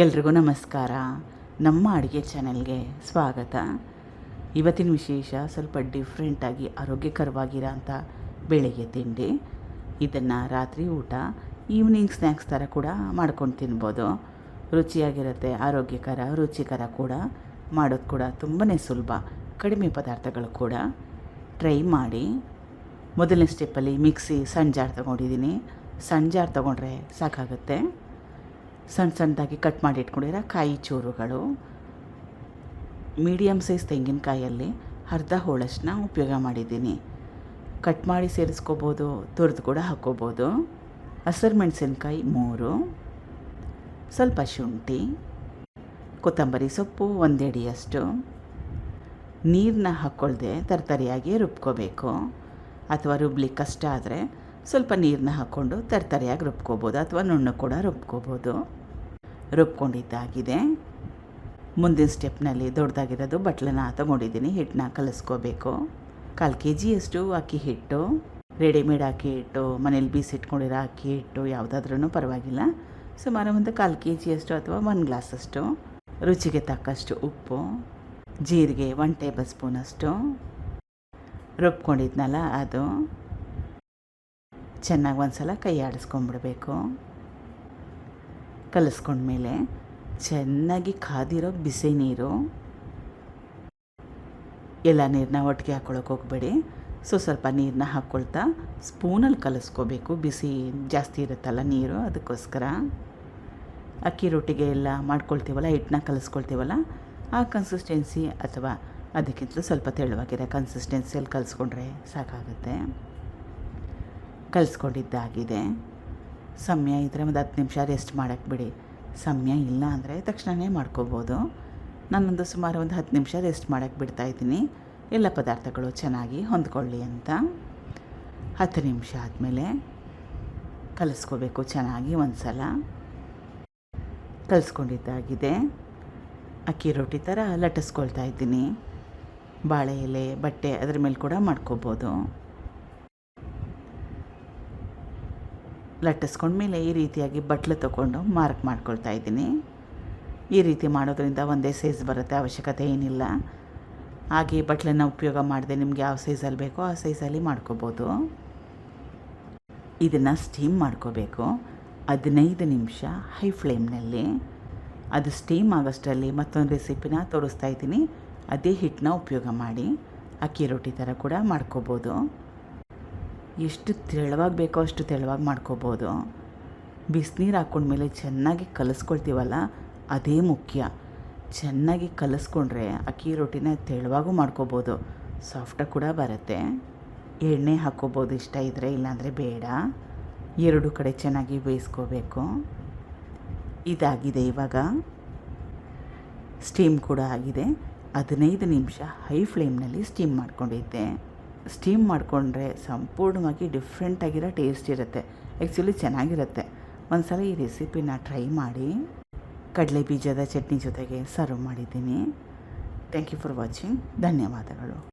ಎಲ್ರಿಗೂ ನಮಸ್ಕಾರ. ನಮ್ಮ ಅಡುಗೆ ಚಾನೆಲ್ಗೆ ಸ್ವಾಗತ. ಇವತ್ತಿನ ವಿಶೇಷ ಸ್ವಲ್ಪ ಡಿಫ್ರೆಂಟಾಗಿ ಆರೋಗ್ಯಕರವಾಗಿರೋ ಅಂಥ ಬೆಳಿಗ್ಗೆ ತಿಂಡಿ. ಇದನ್ನು ರಾತ್ರಿ ಊಟ ಈವ್ನಿಂಗ್ ಸ್ನ್ಯಾಕ್ಸ್ ಥರ ಕೂಡ ಮಾಡ್ಕೊಂಡು ತಿನ್ಬೋದು. ರುಚಿಯಾಗಿರುತ್ತೆ, ಆರೋಗ್ಯಕರ, ರುಚಿಕರ ಕೂಡ. ಮಾಡೋದು ಕೂಡ ತುಂಬಾ ಸುಲಭ. ಕಡಿಮೆ ಪದಾರ್ಥಗಳು ಕೂಡ. ಟ್ರೈ ಮಾಡಿ. ಮೊದಲನೇ ಸ್ಟೆಪ್ಪಲ್ಲಿ ಮಿಕ್ಸಿ ಸಣ್ಣ ಜಾರ್ ತೊಗೊಂಡಿದ್ದೀನಿ. ಸಣ್ಣ ಜಾರ್ ತೊಗೊಂಡ್ರೆ ಸಾಕಾಗುತ್ತೆ. ಸಣ್ಣ ಸಣ್ಣದಾಗಿ ಕಟ್ ಮಾಡಿ ಇಟ್ಕೊಂಡಿರೋ ಕಾಯಿ ಚೂರುಗಳು ಮೀಡಿಯಮ್ ಸೈಜ್ ತೆಂಗಿನಕಾಯಲ್ಲಿ ಅರ್ಧ ಹೋಳಷ್ಟನ್ನ ಉಪಯೋಗ ಮಾಡಿದ್ದೀನಿ. ಕಟ್ ಮಾಡಿ ಸೇರಿಸ್ಕೋಬೋದು, ತುರಿದು ಕೂಡ ಹಾಕ್ಕೋಬೋದು. ಹಸಿರು ಮೆಣಸಿನ್ಕಾಯಿ ಮೂರು, ಸ್ವಲ್ಪ ಶುಂಠಿ, ಕೊತ್ತಂಬರಿ ಸೊಪ್ಪು ಒಂದೆಡಿಯಷ್ಟು. ನೀರನ್ನ ಹಾಕ್ಕೊಳ್ದೆ ತರ್ತರಿಯಾಗಿ ರುಬ್ಕೋಬೇಕು. ಅಥವಾ ರುಬ್ಲಿಕ್ಕೆ ಕಷ್ಟ ಆದರೆ ಸ್ವಲ್ಪ ನೀರನ್ನ ಹಾಕ್ಕೊಂಡು ತರ್ತರಿಯಾಗಿ ರುಬ್ಕೋಬೋದು ಅಥವಾ ನುಣ್ಣು ಕೂಡ ರುಬ್ಕೋಬೋದು. ರುಬ್ಕೊಂಡಿದ್ದಾಗಿದೆ. ಮುಂದಿನ ಸ್ಟೆಪ್ನಲ್ಲಿ ದೊಡ್ಡದಾಗಿರೋದು ಬಟ್ಲನ್ನ ತೊಗೊಂಡಿದ್ದೀನಿ, ಹಿಟ್ಟನ್ನ ಕಲಿಸ್ಕೋಬೇಕು. ಕಾಲು ಕೆ ಜಿಯಷ್ಟು ಅಕ್ಕಿ ಹಿಟ್ಟು, ರೆಡಿಮೇಡ್ ಅಕ್ಕಿ ಹಿಟ್ಟು, ಮನೇಲಿ ಬೀಸಿಟ್ಕೊಂಡಿರೋ ಅಕ್ಕಿ ಹಿಟ್ಟು ಯಾವುದಾದ್ರೂ ಪರವಾಗಿಲ್ಲ. ಸುಮಾರು ಒಂದು ಕಾಲು ಕೆ ಜಿಯಷ್ಟು ಅಥವಾ ಒಂದು ಗ್ಲಾಸಷ್ಟು, ರುಚಿಗೆ ತಕ್ಕಷ್ಟು ಉಪ್ಪು, ಜೀರಿಗೆ ಒನ್ ಟೇಬಲ್ ಸ್ಪೂನಷ್ಟು. ರುಬ್ಕೊಂಡಿದ್ನಲ್ಲ ಅದು, ಚೆನ್ನಾಗಿ ಒಂದು ಸಲ ಕೈ ಆಡಿಸ್ಕೊಂಬಿಡ್ಬೇಕು. ಕಲಿಸ್ಕೊಂಡ್ಮೇಲೆ ಚೆನ್ನಾಗಿ ಕಾದಿರೋ ಬಿಸಿ ನೀರು, ಎಲ್ಲ ನೀರನ್ನ ಒಟ್ಟಿಗೆ ಹಾಕ್ಕೊಳಕ್ಕೆ ಹೋಗಬೇಡಿ. ಸೊ, ಸ್ವಲ್ಪ ನೀರನ್ನ ಹಾಕ್ಕೊಳ್ತಾ ಸ್ಪೂನಲ್ಲಿ ಕಲಿಸ್ಕೋಬೇಕು. ಬಿಸಿ ಜಾಸ್ತಿ ಇರುತ್ತಲ್ಲ ನೀರು, ಅದಕ್ಕೋಸ್ಕರ. ಅಕ್ಕಿ ರೊಟ್ಟಿಗೆ ಎಲ್ಲ ಮಾಡ್ಕೊಳ್ತೀವಲ್ಲ, ಹಿಟ್ಟನ್ನ ಕಲಿಸ್ಕೊಳ್ತೀವಲ್ಲ, ಆ ಕನ್ಸಿಸ್ಟೆನ್ಸಿ ಅಥವಾ ಅದಕ್ಕಿಂತ ಸ್ವಲ್ಪ ತೆಳುವಾಗಿರೋ ಕನ್ಸಿಸ್ಟೆನ್ಸಿಯಲ್ಲಿ ಕಲಿಸ್ಕೊಂಡ್ರೆ ಸಾಕಾಗುತ್ತೆ. ಕಲಿಸ್ಕೊಂಡಿದ್ದಾಗಿದೆ. ಸಮಯ ಇದ್ದರೆ ಒಂದು ಹತ್ತು ನಿಮಿಷ ರೆಸ್ಟ್ ಮಾಡೋಕ್ಕೆ ಬಿಡಿ. ಸಮಯ ಇಲ್ಲ ಅಂದರೆ ತಕ್ಷಣವೇ ಮಾಡ್ಕೋಬೋದು. ನಾನೊಂದು ಸುಮಾರು ಒಂದು ಹತ್ತು ನಿಮಿಷ ರೆಸ್ಟ್ ಮಾಡೋಕ್ಕೆ ಬಿಡ್ತಾಯಿದ್ದೀನಿ ಎಲ್ಲ ಪದಾರ್ಥಗಳು ಚೆನ್ನಾಗಿ ಹೊಂದ್ಕೊಳ್ಳಿ ಅಂತ. ಹತ್ತು ನಿಮಿಷ ಆದಮೇಲೆ ಕಲಿಸ್ಕೋಬೇಕು ಚೆನ್ನಾಗಿ ಒಂದು ಸಲ ಕಲಿಸ್ಕೊಂಡಿದ್ದಾಗಿದೆ. ಅಕ್ಕಿ ರೊಟ್ಟಿ ಥರ ಲಟ್ಟಿಸ್ಕೊಳ್ತಾ ಇದ್ದೀನಿ. ಬಾಳೆ ಎಲೆ, ಬಟ್ಟೆ ಅದ್ರ ಮೇಲೆ ಕೂಡ ಮಾಡ್ಕೋಬೋದು. ಲಟ್ಟಿಸ್ಕೊಂಡ್ಮೇಲೆ ಈ ರೀತಿಯಾಗಿ ಬಟ್ಲು ತಗೊಂಡು ಮಾರ್ಕ್ ಮಾಡ್ಕೊಳ್ತಾ ಇದ್ದೀನಿ. ಈ ರೀತಿ ಮಾಡೋದ್ರಿಂದ ಒಂದೇ ಸೈಜ್ ಬರುತ್ತೆ, ಅವಶ್ಯಕತೆ ಏನಿಲ್ಲ. ಹಾಗೆ ಬಟ್ಲನ್ನು ಉಪಯೋಗ ಮಾಡದೆ ನಿಮ್ಗೆ ಯಾವ ಸೈಜಲ್ಲಿ ಬೇಕೋ ಆ ಸೈಜಲ್ಲಿ ಮಾಡ್ಕೋಬೋದು. ಇದನ್ನು ಸ್ಟೀಮ್ ಮಾಡ್ಕೋಬೇಕು. ಹದಿನೈದು ನಿಮಿಷ ಹೈ ಫ್ಲೇಮ್ನಲ್ಲಿ. ಅದು ಸ್ಟೀಮ್ ಆಗೋಷ್ಟರಲ್ಲಿ ಮತ್ತೊಂದು ರೆಸಿಪಿನ ತೋರಿಸ್ತಾ ಇದ್ದೀನಿ. ಅದೇ ಹಿಟ್ಟನ್ನ ಉಪಯೋಗ ಮಾಡಿ. ಅಕ್ಕಿ ರೊಟ್ಟಿ ಥರ ಕೂಡ ಮಾಡ್ಕೋಬೋದು. ಎಷ್ಟು ತೆಳುವಾಗಿ ಬೇಕೋ ಅಷ್ಟು ತೆಳುವಾಗಿ ಮಾಡ್ಕೋಬೋದು. ಬಿಸಿನೀರು ಹಾಕ್ಕೊಂಡ್ಮೇಲೆ ಚೆನ್ನಾಗಿ ಕಲಿಸ್ಕೊಳ್ತೀವಲ್ಲ, ಅದೇ ಮುಖ್ಯ. ಚೆನ್ನಾಗಿ ಕಲಿಸ್ಕೊಂಡ್ರೆ ಅಕ್ಕಿ ರೊಟ್ಟಿನ ತೆಳುವಾಗೂ ಮಾಡ್ಕೋಬೋದು. ಸಾಫ್ಟಾಗಿ ಕೂಡ ಬರುತ್ತೆ. ಎಣ್ಣೆ ಹಾಕ್ಕೋಬೋದು ಇಷ್ಟ ಇದ್ದರೆ ಇಲ್ಲಾಂದರೆ ಬೇಡ. ಎರಡು ಕಡೆ ಚೆನ್ನಾಗಿ ಬೇಯಿಸ್ಕೋಬೇಕು. ಇದಾಗಿದೆ ಇವಾಗ. ಸ್ಟೀಮ್ ಕೂಡ ಆಗಿದೆ. ಹದಿನೈದು ನಿಮಿಷ ಹೈ ಫ್ಲೇಮ್ನಲ್ಲಿ ಸ್ಟೀಮ್ ಮಾಡ್ಕೊಂಡಿದ್ದೆ. ಸ್ಟೀಮ್ ಮಾಡಿಕೊಂಡ್ರೆ ಸಂಪೂರ್ಣವಾಗಿ ಡಿಫ್ರೆಂಟಾಗಿರೋ ಟೇಸ್ಟ್ ಇರುತ್ತೆ. ಆ್ಯಕ್ಚುಲಿ ಚೆನ್ನಾಗಿರುತ್ತೆ. ಒಂದು ಸಲ ಈ ರೆಸಿಪಿನ ಟ್ರೈ ಮಾಡಿ ಕಡಲೆ ಬೀಜದ ಚಟ್ನಿ ಜೊತೆಗೆ ಸರ್ವ್ ಮಾಡಿದ್ದೀನಿ. ಥ್ಯಾಂಕ್ ಯು ಫಾರ್ ವಾಚಿಂಗ್ ಧನ್ಯವಾದಗಳು.